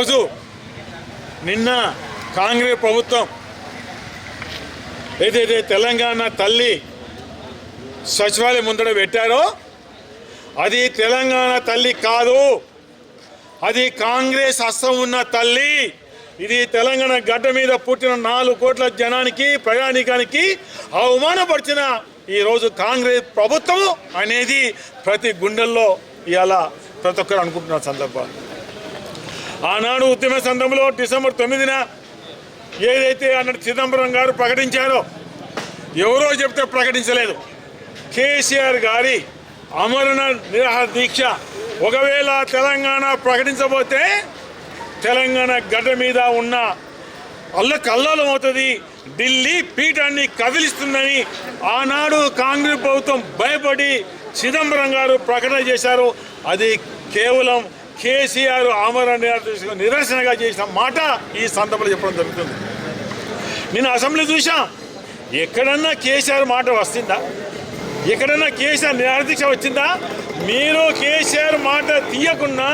ఈరోజు నిన్న కాంగ్రెస్ ప్రభుత్వం ఏదైతే తెలంగాణ తల్లి సచివాలయం ముందర పెట్టారో అది తెలంగాణ తల్లి కాదు. అది కాంగ్రెస్ హస్తం ఉన్న తల్లి. ఇది తెలంగాణ గడ్డ మీద పుట్టిన నాలుగు కోట్ల జనానికి ప్రయాణికానికి అవమానపరిచిన ఈరోజు కాంగ్రెస్ ప్రభుత్వం అనేది ప్రతి గుండెల్లో ఇలా ప్రతి ఒక్కరు అనుకుంటున్న సందర్భాలు. ఆనాడు ఉద్యమ సందర్భంలో డిసెంబర్ తొమ్మిదిన ఏదైతే అన్నట్టు చిదంబరం గారు ప్రకటించారో ఎవరో చెప్తే ప్రకటించలేదు. కేసీఆర్ గారి అమరణ నిరాహార దీక్ష ఒకవేళ తెలంగాణ ప్రకటించబోతే తెలంగాణ గడ్డ మీద ఉన్న అల్ల కల్లోలం అవుతుంది ఢిల్లీ పీఠాన్ని కదిలిస్తుందని ఆనాడు కాంగ్రెస్ ప్రభుత్వం భయపడి చిదంబరం గారు ప్రకటన చేశారు. అది కేవలం కేసీఆర్ ఆమరణ నిరాహార నిరసనగా చేసిన మాట ఈ సందర్భంలో చెప్పడం జరుగుతుంది. నేను అసెంబ్లీ చూసాం ఎక్కడన్నా కేసీఆర్ మాట వస్తుందా? ఎక్కడన్నా కేసీఆర్ నిరాదీక్ష వచ్చిందా? మీరు కేసీఆర్ మాట తీయకుండా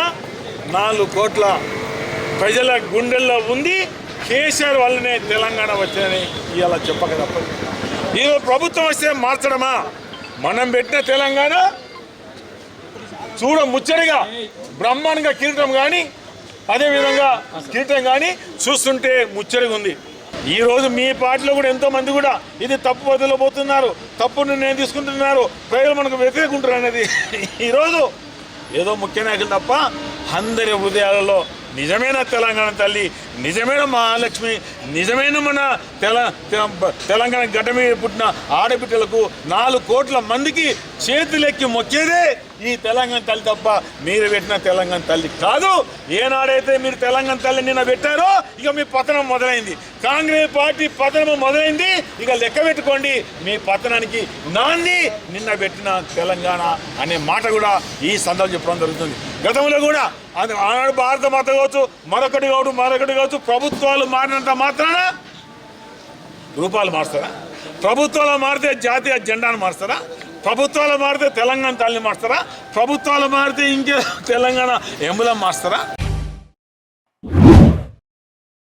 నాలుగు కోట్ల ప్రజల గుండెల్లో ఉంది కేసీఆర్ వల్లనే తెలంగాణ వచ్చిందని ఇలా చెప్పక తప్పదు. ఈరోజు ప్రభుత్వం వస్తే మార్చడమా? మనం పెట్టిన తెలంగాణ చూడ ముచ్చటగా బ్రహ్మాండంగా కిరీటం కానీ అదేవిధంగా కిరీటం కానీ చూస్తుంటే ముచ్చడిగా ఉంది. ఈ రోజు మీ పార్టీలో కూడా ఎంతో మంది కూడా ఇది తప్పు పద్ధతిలో పోతున్నారు తప్పు నిర్ణయం తీసుకుంటున్నారు ప్రజలు మనకు వ్యతిరేకుంటారు అనేది. ఈరోజు ఏదో ముఖ్య నాయకులు తప్ప అందరి హృదయాలలో నిజమైన తెలంగాణ తల్లి నిజమైన మహాలక్ష్మి నిజమైన మన తెల తెలంగాణ గడ్డ మీద పుట్టిన ఆడబిడ్డలకు నాలుగు కోట్ల మందికి చేతులెక్కి మొక్కేదే ఈ తెలంగాణ తల్లి తప్ప మీరు పెట్టిన తెలంగాణ తల్లి కాదు. ఏనాడైతే మీరు తెలంగాణ తల్లి నిన్న పెట్టారో ఇక మీ పతనం మొదలైంది. కాంగ్రెస్ పార్టీ పతనం మొదలైంది. ఇక లెక్క పెట్టుకోండి మీ పతనానికి నాంది నిన్న పెట్టిన తెలంగాణ అనే మాట కూడా ఈ సందర్భం చెప్పడం జరుగుతుంది. గతంలో కూడా అది ఆనాడు భారత మాత కావచ్చు మరొకటి కావచ్చు మరొకటి కావచ్చు ప్రభుత్వాలు మారినంత మాత్రాన రూపాలు మారుస్తారా? ప్రభుత్వాలు మారితే జాతీయ జెండాను మారుస్తారా? ప్రభుత్వాలు మారితే తెలంగాణ తల్లిని మారుస్తారా? ప్రభుత్వాలు మారితే ఇంకే తెలంగాణ ఎంబులం మారుస్తారా?